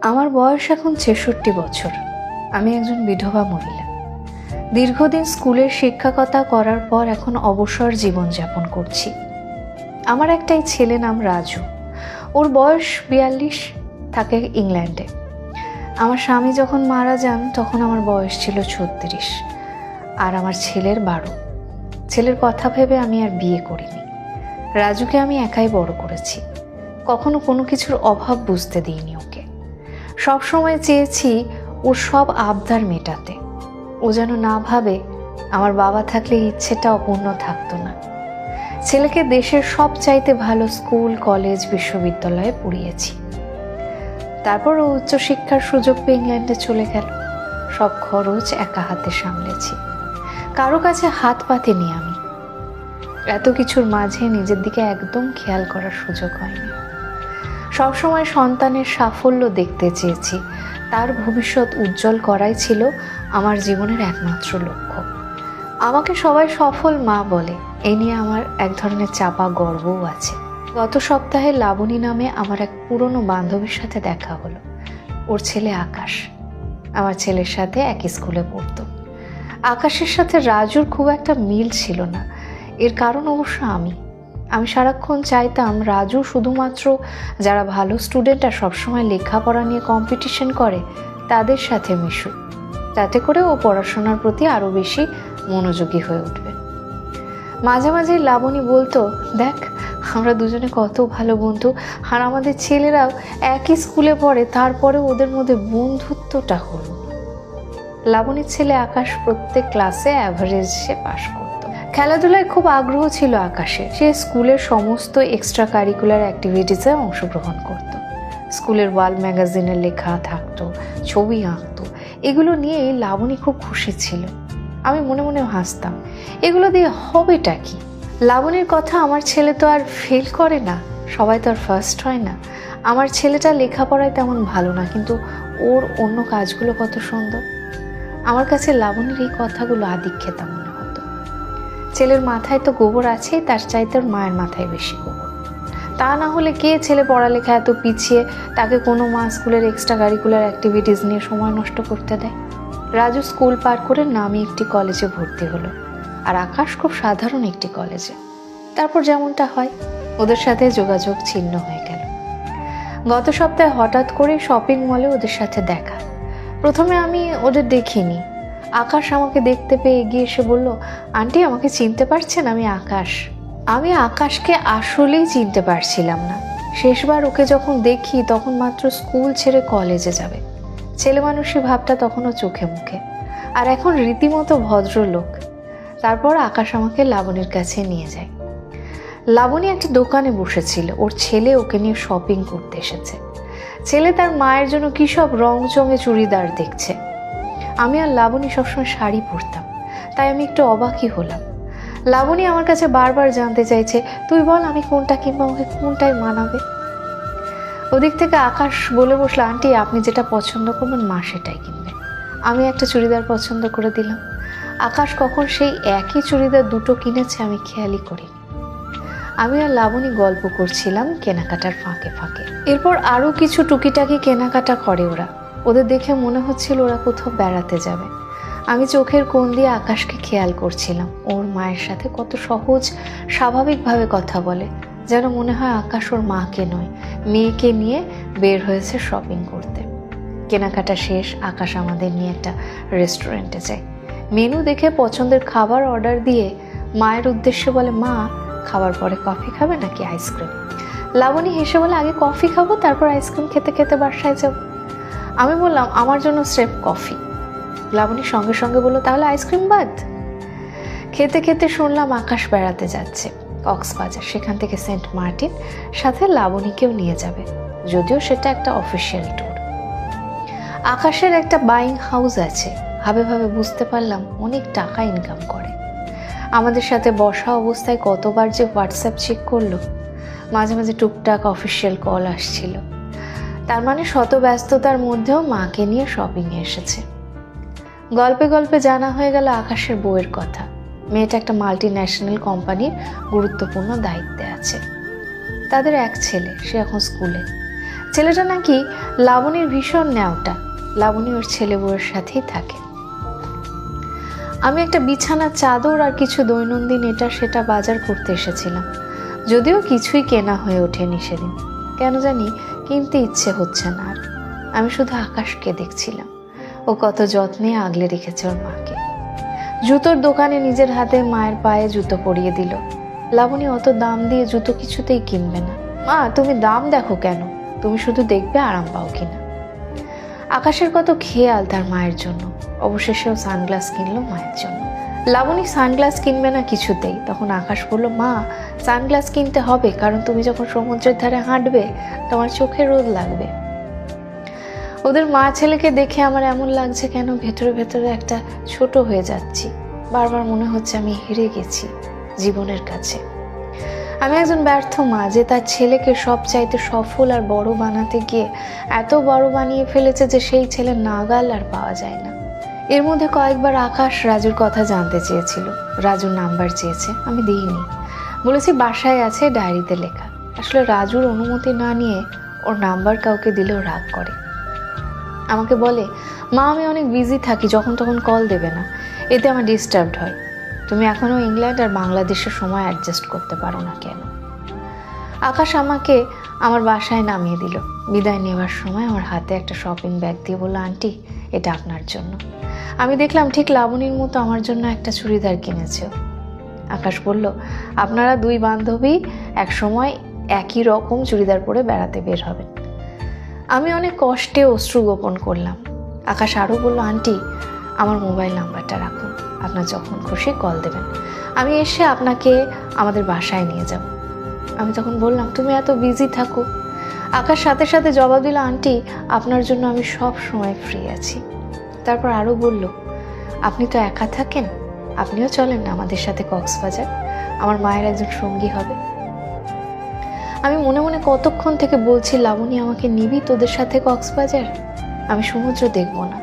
আমার বয়স এখন ছেষট্টি বছর। আমি একজন বিধবা মহিলা। দীর্ঘদিন স্কুলের শিক্ষকতা করার পর এখন অবসর জীবনযাপন করছি। আমার একটাই ছেলে নাম রাজু। ওর বয়স বিয়াল্লিশ, থাকে ইংল্যান্ডে। আমার স্বামী যখন মারা যান, তখন আমার বয়স ছিল ছত্রিশ। আর আমার ছেলের বারো। ছেলের কথা ভেবে আমি আর বিয়ে করিনি। রাজুকে আমি একাই বড় করেছি। কখনো কোনো কিছুর অভাব বুঝতে দিইনি ওকে। সবসময় চেয়েছি ওর সব আবদার মেটাতে। ও যেন না ভাবে আমার বাবা থাকলে ইচ্ছেটা অপূর্ণ থাকতো না। ছেলেকে দেশের সব চাইতে ভালো স্কুল, কলেজ, বিশ্ববিদ্যালয়ে পড়িয়েছি। তারপর ও উচ্চশিক্ষার সুযোগ পেয়ে ইংল্যান্ডে চলে গেল। সব খরচ একা হাতে সামলেছি। কারও কাছে হাত পাতেনি আমি। এত কিছুর মাঝে নিজের দিকে একদম খেয়াল করার সুযোগ হয়নি। সবসময় সন্তানের সাফল্য দেখতে চেয়েছি। তার ভবিষ্যৎ উজ্জ্বল করাই ছিল আমার জীবনের একমাত্র লক্ষ্য। আমাকে সবাই সফল মা বলে। এ নিয়ে আমার এক ধরনের চাপা গর্বও আছে। গত সপ্তাহে লাবণী নামে আমার এক পুরনো বান্ধবীর সাথে দেখা হলো। ওর ছেলে আকাশ। আমার ছেলের সাথে একই স্কুলে পড়তো। আকাশের সাথে রাজুর খুব একটা মিল ছিল না। এর কারণ অবশ্য আমি। আমি সারাক্ষণ চাইতাম রাজু শুধুমাত্র যারা ভালো স্টুডেন্ট আর সবসময় লেখাপড়া নিয়ে কম্পিটিশন করে, তাদের সাথে মিশুক। তাতে করে ও পড়াশোনার প্রতি আরও বেশি মনোযোগী হয়ে উঠবে। মাঝে মাঝে লাবণী বলতো, দেখ, আমরা দুজনে কত ভালো বন্ধু, আর আমাদের ছেলেরাও একই স্কুলে পড়ে, তারপরে ওদের মধ্যে বন্ধুত্বটা হলো। লাবণীর ছেলে আকাশ প্রত্যেক ক্লাসে অ্যাভারেজে পাশ করতো খেলাধুলায় খুব আগ্রহ ছিল আকাশে। সে স্কুলের সমস্ত এক্সট্রা কারিকুলার অ্যাক্টিভিটিসে অংশগ্রহণ করত। স্কুলের ওয়াল ম্যাগাজিনের লেখা থাকতো, ছবি আঁকতো। এগুলো নিয়েই লাবণী খুব খুশি ছিল। আমি মনে মনে হাসতাম, এগুলো দিয়ে হবেটা কি? লাবণীর কথা আমার ছেলে তো আর ফেল করে না, সবাই তো আর ফার্স্ট হয় না। আমার ছেলেটা লেখাপড়ায় তেমন ভালো না, কিন্তু ওর অন্য কাজগুলো কত সুন্দর। আমার কাছে লাবণীর এই কথাগুলো আদিক্ষেতা মনে হতো ছেলের মাথায় তো গোবর আছেই তার চাইতে ওর মায়ের মাথায় বেশি গোবর। তা না হলে কে ছেলে পড়ালেখা এত পিছিয়ে, তাকে কোনো মা স্কুলের এক্সট্রা কারিকুলার অ্যাক্টিভিটিস নিয়ে সময় নষ্ট করতে দেয়? রাজু স্কুল পার করে নামি একটি কলেজে ভর্তি হলো, আর আকাশ খুব সাধারণ একটি কলেজে। তারপর যেমনটা হয়, ওদের সাথে যোগাযোগ ছিন্ন হয়ে গেল। গত সপ্তাহে হঠাৎ করে শপিং মলে ওদের সাথে দেখা। প্রথমে আমি ওদের দেখিনি আকাশ আমাকে দেখতে পেয়ে এগিয়ে এসে বলল, আন্টি, আমাকে চিনতে পারছেন আমি আকাশ? আমি আকাশকে আসলেই চিনতে পারছিলাম না। শেষবার ওকে যখন দেখি, তখন মাত্র স্কুল ছেড়ে কলেজে যাবে। ছেলে মানুষই ভাবটা তখনও চোখে মুখে। আর এখন রীতিমতো ভদ্রলোক। তারপর আকাশ আমাকে লাবণীর কাছে নিয়ে যায়। লাবণী একটা দোকানে বসেছিল। ওর ছেলে ওকে নিয়ে শপিং করতে এসেছে। ছেলে তার মায়ের জন্য কী সব রং চঙে চুড়িদার দেখছে। আমি আর লাবণী সবসময় শাড়ি পরতাম, তাই আমি একটু অবাকই হলাম। লাবণী আমার কাছে বারবার জানতে চাইছে, তুই বল, আমি কোনটা কিংবা আমাকে কোনটাই মানাবে? ওদিক থেকে আকাশ বলে বসল, আন্টি, আপনি যেটা পছন্দ করবেন, মা সেটাই কিনবে। আমি একটা চুড়িদার পছন্দ করে দিলাম। আকাশ কখন সেই একই চুড়িদার দুটো কিনেছে, আমি খেয়ালই করিনি। আমি আর লাবণী গল্প করছিলাম কেনাকাটার ফাঁকে ফাঁকে। এরপর আরও কিছু টুকিটাকি কেনাকাটা করে ওরা। ওদের দেখে মনে হচ্ছিল ওরা কোথাও বেড়াতে যাবে। আমি চোখের কোণ দিয়ে আকাশকে খেয়াল করছিলাম। ওর মায়ের সাথে কত সহজ, স্বাভাবিকভাবে কথা বলে, যেন মনে হয় আকাশ ওর মাকে নয়, মেয়েকে নিয়ে বের হয়েছে শপিং করতে। কেনাকাটা শেষ, আকাশ আমাদের নিয়ে একটা রেস্টুরেন্টে যায়। মেনু দেখে পছন্দের খাবার অর্ডার দিয়ে মায়ের উদ্দেশ্যে বলে, মা, খাবার পরে কফি খাবে নাকি আইসক্রিম? লাবণী হেসে বলে, আগে কফি খাব, তারপর আইসক্রিম খেতে খেতে বাসায় যাব। আমি বললাম, আমার জন্য স্রেফ কফি। লাবণী সঙ্গে সঙ্গে বলল, তাহলে আইসক্রিম বাদ? খেতে খেতে শুনলাম আকাশ বেড়াতে যাচ্ছে, কক্সবাজার, সেখান থেকে সেন্ট মার্টিন, সাথে লাবণীকেও নিয়ে যাবে, যদিও সেটা একটা অফিসিয়াল ট্যুর। আকাশের একটা বাইং হাউস আছে, ভাবে ভাবে বুঝতে পারলাম অনেক টাকা ইনকাম করে। আমাদের সাথে বসা অবস্থায় কতবার যে হোয়াটসঅ্যাপ চেক করল, মাঝে মাঝে টুকটাক অফিসিয়াল কল আসছিল। তার মানে শত ব্যস্ততার মধ্যেও মাকে নিয়ে শপিংয়ে এসেছে। গল্পে গল্পে জানা হয়ে গেল আকাশের বউয়ের কথা। মেয়েটা একটা মাল্টি ন্যাশনাল কোম্পানির গুরুত্বপূর্ণ দায়িত্বে আছে। তাদের এক ছেলে, সে এখন স্কুলে। ছেলেটা নাকি লাবণীর ভীষণ ন্যাওটা। লাবণী ওর ছেলে বউয়ের সাথেই থাকে। আমি একটা বিছানা চাদর আর কিছু দৈনন্দিন এটা সেটা বাজার করতে এসেছিলাম। যদিও কিছুই কেনা হয়ে ওঠেনি সেদিন। কেন জানি কিনতে ইচ্ছে হচ্ছে না আর। আমি শুধু আকাশকে দেখছিলাম। ও কত যত্নে আগলে রেখেছে ওর মাকে। জুতোর দোকানে নিজের হাতে মায়ের পায়ে জুতো পরিয়ে দিল। লাবণী অত দাম দিয়ে জুতো কিছুতেই কিনবে না। মা, তুমি দাম দেখো কেন? তুমি শুধু দেখবে আরাম পাও কিনা। আকাশের কত খেয়াল তার মায়ের জন্য। অবশেষেও সানগ্লাস কিনলো মায়ের জন্য। লাবণী সানগ্লাস কিনবে না কিছুতেই। তখন আকাশ বলল, মা, সানগ্লাস কিনতে হবে, কারণ তুমি যখন সমুদ্রের ধারে হাঁটবে, তোমার চোখে রোদ লাগবে। ওদের মা ছেলেকে দেখে আমার এমন লাগছে কেন ভেতরে ভেতরে একটা ছোট হয়ে যাচ্ছি। বারবার মনে হচ্ছে আমি হেরে গেছি জীবনের কাছে। আমি একজন ব্যর্থ মা যে তার ছেলেকে সব চাইতে সফল আর বড় বানাতে গিয়ে এত বড় বানিয়ে ফেলেছে যে সেই ছেলে নাগাল আর পাওয়া যায় না। এর মধ্যে কয়েকবার আকাশ রাজুর কথা জানতে চেয়েছিল। রাজুর নাম্বার চেয়েছে, আমি দিইনি। বলেছি, বাসায় আছে ডায়েরিতে লেখা। আসলে রাজুর অনুমতি না নিয়ে ওর নাম্বার কাউকে দিলেও রাগ করে। আমাকে বলে, মা, আমি অনেক বিজি থাকি, যখন তখন কল দেবে না। এতে আমার ডিস্টার্বড হয়। তুমি এখনও ইংল্যান্ড আর বাংলাদেশের সময় অ্যাডজাস্ট করতে পারো না কেন? আকাশ আমাকে আমার বাসায় নামিয়ে দিল। বিদায় নেওয়ার সময় আমার হাতে একটা শপিং ব্যাগ দিয়ে বলল, আন্টি এটা আপনার জন্য। আমি দেখলাম ঠিক লাবণীর মতো আমার জন্য একটা চুড়িদার কিনেছে। আকাশ বলল, আপনারা দুই বান্ধবী এক সময় একই রকম চুড়িদার পরে বেড়াতে বের হবেন। আমি অনেক কষ্টে অশ্রু গোপন করলাম। আকাশ আরও বলল, আন্টি, আমার মোবাইল নাম্বারটা রাখুন। আপনার যখন খুশি কল দেবেন। আমি এসে আপনাকে আমাদের বাসায় নিয়ে যাব। আমি তখন বললাম, তুমি এত বিজি থাকো। আকাশ সাথে সাথে জবাব দিল, আন্টি, আপনার জন্য আমি সব সময় ফ্রি আছি। তারপর আরও বলল, আপনি তো একা থাকেন, আপনিও চলেন না আমাদের সাথে কক্সবাজার। আমার মায়ের একজন সঙ্গী হবে। আমি মনে মনে কতক্ষণ থেকে বলছি, লাবণী, আমাকে নিবি তোদের সাথে কক্সবাজার? আমি সমুদ্র দেখব না।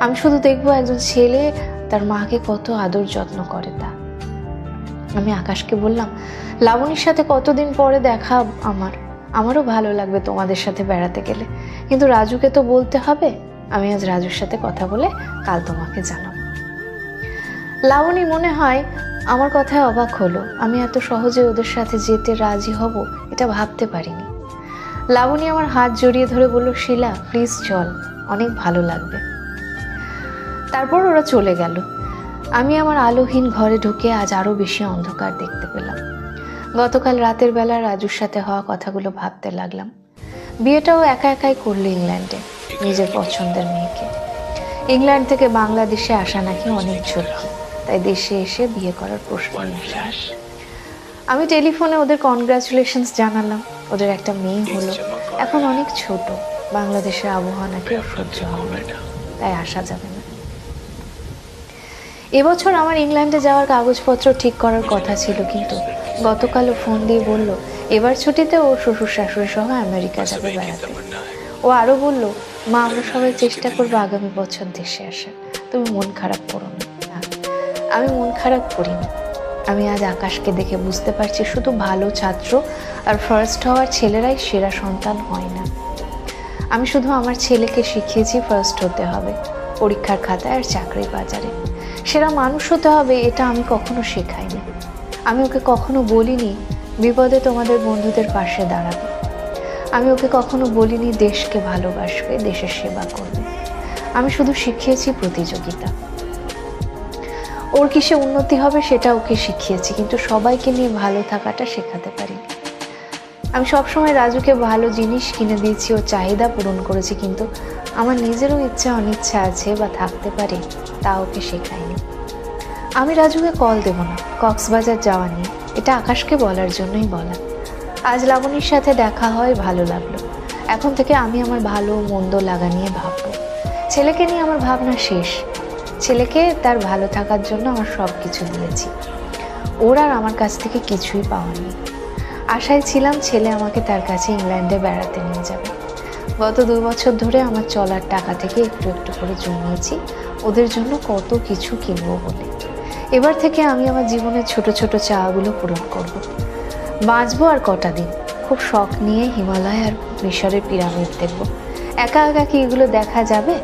আমি শুধু দেখব একজন ছেলে, তার মাকে কত আদর যত্ন করে তা। আমি আকাশকে বললাম, লাবণীর সাথে কতদিন পরে দেখা আমার? আমারও ভালো লাগবে তোমাদের সাথে বেড়াতে গেলে। কিন্তু রাজুকে তো বলতে হবে, আমি আজ রাজুর সাথে কথা বলে কাল তোমাকে জানাব। লাবণী মনে হয়, আমার কথায় অবাক হলো, আমি এত সহজে ওদের সাথে যেতে রাজি হব, এটা ভাবতে পারিনি। লাবণী আমার হাত জড়িয়ে ধরে বলল, শিলা প্লিজ চল, অনেক ভালো লাগবে। তারপর ওরা চলে গেল। আমি আমার আলোহীন ঘরে ঢুকে আজ আরও বেশি অন্ধকার দেখতে পেলাম। গতকাল রাতের বেলা রাজুর সাথে হওয়া কথাগুলো ভাবতে লাগলাম। বিয়েটাও একা একাই করল ইংল্যান্ডে নিজের পছন্দের মেয়েকে। ইংল্যান্ড থেকে বাংলাদেশে আসা নাকি অনেক ঝুঁকি তাই দেশে এসে বিয়ে করার প্রশ্ন আমি টেলিফোনে ওদের কনগ্রাচুলেশনস জানালাম ওদের একটা মেয়ে হলো। এখন অনেক ছোট বাংলাদেশের আবহাওয়া নাকি অসহ্য সহ্য হবে তাই আসা যাবে এবছর আমার ইংল্যান্ডে যাওয়ার কাগজপত্র ঠিক করার কথা ছিল কিন্তু গতকালও ফোন দিয়ে বলল এবার ছুটিতে ও শ্বশুর শাশুড়ি সহ আমেরিকা যাবে বেড়াতে। ও আরও বলল মা আমরা সবাই চেষ্টা করব আগামী বছর দেশে আসার। তুমি মন খারাপ করো না। না, আমি মন খারাপ করি না আমি আজ আকাশকে দেখে বুঝতে পারছি শুধু ভালো ছাত্র আর ফার্স্ট হওয়ার ছেলেরাই সেরা সন্তান হয় না। আমি শুধু আমার ছেলেকে শিখিয়েছি ফার্স্ট হতে হবে পরীক্ষার খাতায় আর চাকরির বাজারে। সেরা মানুষ হতে হবে, এটা আমি কখনো শেখাইনি। আমি ওকে কখনো বলিনি, বিপদে তোমাদের বন্ধুদের পাশে দাঁড়াবে। আমি ওকে কখনো বলিনি, দেশকে ভালোবাসবে, দেশের সেবা করবে। আমি শুধু শিখিয়েছি প্রতিযোগিতা। ওর কিসে উন্নতি হবে সেটা ওকে শিখিয়েছি, কিন্তু সবাইকে নিয়ে ভালো থাকাটা শেখাতে পারি আমি সবসময় রাজুকে ভালো জিনিস কিনে দিয়েছি ও চাহিদা পূরণ করেছি, কিন্তু আমার নিজেরও ইচ্ছা অনিচ্ছা আছে বা থাকতে পারে, তা ওকে শেখায়নি। আমি রাজুকে কল দেব না, কক্সবাজার যাওয়া নিয়ে। এটা আকাশকে বলার জন্যই বলা। আজ লাবণীর সাথে দেখা হয়, ভালো লাগল। এখন থেকে আমি আমার ভালো মন্দ লাগা নিয়ে ভাববো। ছেলেকে নিয়ে আমার ভাবনা শেষ। ছেলেকে তার ভালো থাকার জন্য আমার সব কিছু দিয়েছি। ওর আর আমার কাছ থেকে কিছুই পাওয়ানি আশায় ছিলাম ছেলে আমাকে তার কাছে ইংল্যান্ডে বেড়াতে নিয়ে যাবে। গত দুই বছর ধরে আমার চলার টাকা থেকে একটু একটু করে জমিয়েছি। ওদের জন্য কত কিছু কিনবো বলে। এবার থেকে আমি আমার জীবনের ছোট ছোট চাওয়াগুলো পূরণ করব। বাঁচবো আর কটা দিন? খুব শখ নিয়ে হিমালয় আর মিশরের পিরামিড দেখব। একা একা কি এগুলো দেখা যাবে?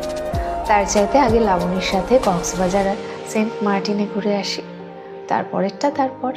তার চাইতে আগে লাবণীর সাথে কক্সবাজার আর সেন্ট মার্টিনে ঘুরে আসি। তারপরেরটা তারপর।